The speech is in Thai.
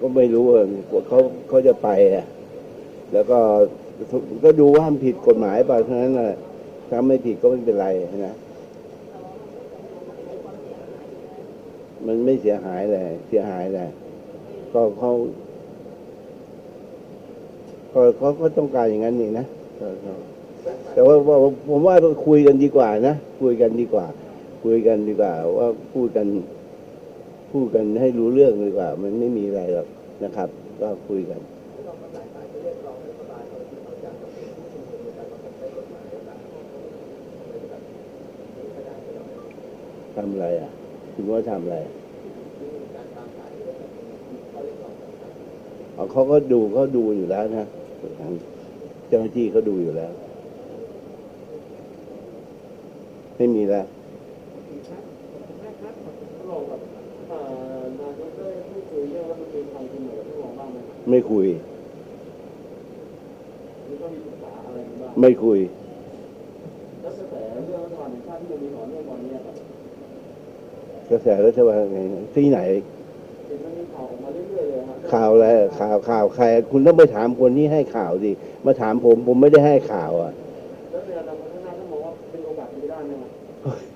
ก็ไม่รู้ว่าเขาเขาจะไปอะแล้วก็ก็ดูว่ามันผิดกฎหมายเปล่าเท่านั้นะถ้าไม่ผิดก็ไม่เป็นไรนะมันไม่เสียหายเลยเสียหายเลยก็เขาก็เขาก็ต้องการอย่างนั้นนี่นะแต่ว่าว่าผมว่าคุยกันดีกว่านะคุยกันดีกว่า คุยกันดีกว่า ว่าพูดกัน พูดกันให้รู้เรื่องดีกว่า มันไม่มีอะไรหรอกนะครับ ก็คุยกันทำอะไรอะ คุณว่าทำอะไรเขาก็ดูเขาดูอยู่แล้วนะทางเจ้าหน้าที่เขาดูอยู่แล้ว ไม่มีแล้ว บอกกับเอ่อนายกได้พูดคุยเรื่องรัฐมนตรีไทยคุณหน่อยกับพี่รองบ้าง ไหมครับไม่คุยหรือก็มีปรึกษาอะไรกันบ้างไม่คุยแล้วกระแสเรื่องรัฐบาลแห่งชาติที่มันมีต่อเนื่องตอนนี้ครับกระแสรัฐบาลไงที่ไหนเห็นมันมีข่าวออกมาเรื่อยๆเลยครับข่าวอะไรข่าวข่าวใคร คุณต้องไปถามคนที่ให้ข่าวดิมาถามผมผมไม่ได้ให้ข่าวอะแล้วในอนาคตข้างหน้าท่านมองว่าเป็นโอกาสเป็นไปได้ไหมครับ